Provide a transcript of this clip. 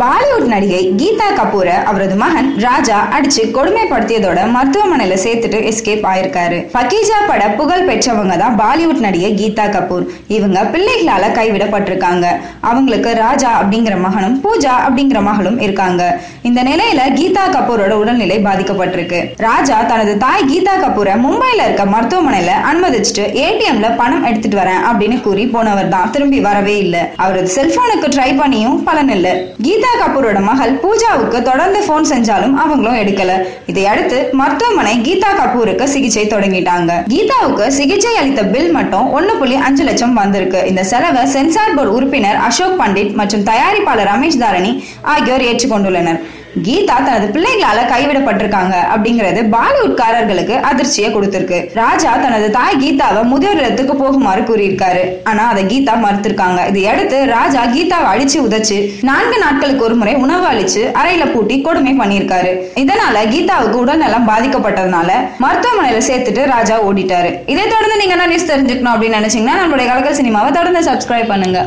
பாலிவுட் நடிகை கீதா கபூரை அவரது மகன் ராஜா அடிச்சு கொடுமைப்படுத்தியதோட மருத்துவமனையில சேர்த்துட்டு எஸ்கேப் ஆயிருக்காரு. பக்கீஜா பட புகழ் பெற்றவங்க தான் பாலிவுட் நடிகை கீதா கபூர். இவங்க பிள்ளைகளால கைவிடப்பட்டிருக்காங்க. அவங்களுக்கு ராஜா அப்படிங்கிற மகனும் பூஜா அப்படிங்கிற மகளும் இருக்காங்க. இந்த நிலையில கீதா கபூரோட உடல்நிலை பாதிக்கப்பட்டிருக்கு. ராஜா தனது தாய் கீதா கபூரை மும்பையில இருக்க மருத்துவமனையில அனுமதிச்சுட்டு ஏடிஎம்ல பணம் எடுத்துட்டு வரேன் அப்படின்னு கூறி போனவர் தான். திரும்பி வரவே இல்லை. அவரது செல்போனுக்கு ட்ரை பண்ணியும் பலன் இல்லை. கீதா கபூரோட மகள் பூஜாவுக்கு தொடர்ந்து போன் செஞ்சாலும் அவங்களும் எடுக்கல. இதையடுத்து மருத்துவமனை கீதா கபூருக்கு சிகிச்சை தொடங்கிட்டாங்க. கீதாவுக்கு சிகிச்சை அளித்த பில் மட்டும் ஒன்னு புள்ளி அஞ்சு லட்சம் வந்திருக்கு. இந்த செலவை சென்சார் போர்டு உறுப்பினர் அசோக் பண்டிட் மற்றும் தயாரிப்பாளர் ரமேஷ் தாரணி ஆகியோர் ஏற்றுக்கொண்டுள்ளனர். கீதா தனது பிள்ளைகளால கைவிடப்பட்டிருக்காங்க அப்படிங்கிறது பாலிவுட்காரர்களுக்கு அதிர்ச்சியை கொடுத்திருக்கு. ராஜா தனது தாய் கீதாவை முதியோர் இல்லத்துக்கு போகுமாறு கூறியிருக்காரு. ஆனா அதை கீதா மறுத்திருக்காங்க. இதையடுத்து ராஜா கீதாவை அடிச்சு உதச்சு நான்கு நாட்களுக்கு ஒரு முறை உணவு அளிச்சு அறையில பூட்டி கொடுமை பண்ணியிருக்காரு. இதனால கீதாவுக்கு உடல்நலம் பாதிக்கப்பட்டதுனால மருத்துவமனையில சேர்த்துட்டு ராஜா ஓடிட்டாரு. இதை தொடர்ந்து நீங்க என்ன நியூஸ் தெரிஞ்சுக்கணும் அப்படின்னு நினைச்சீங்கன்னா நம்மளுடைய கலக்கல் சினிமாவை தொடர்ந்து சப்ஸ்கிரைப் பண்ணுங்க.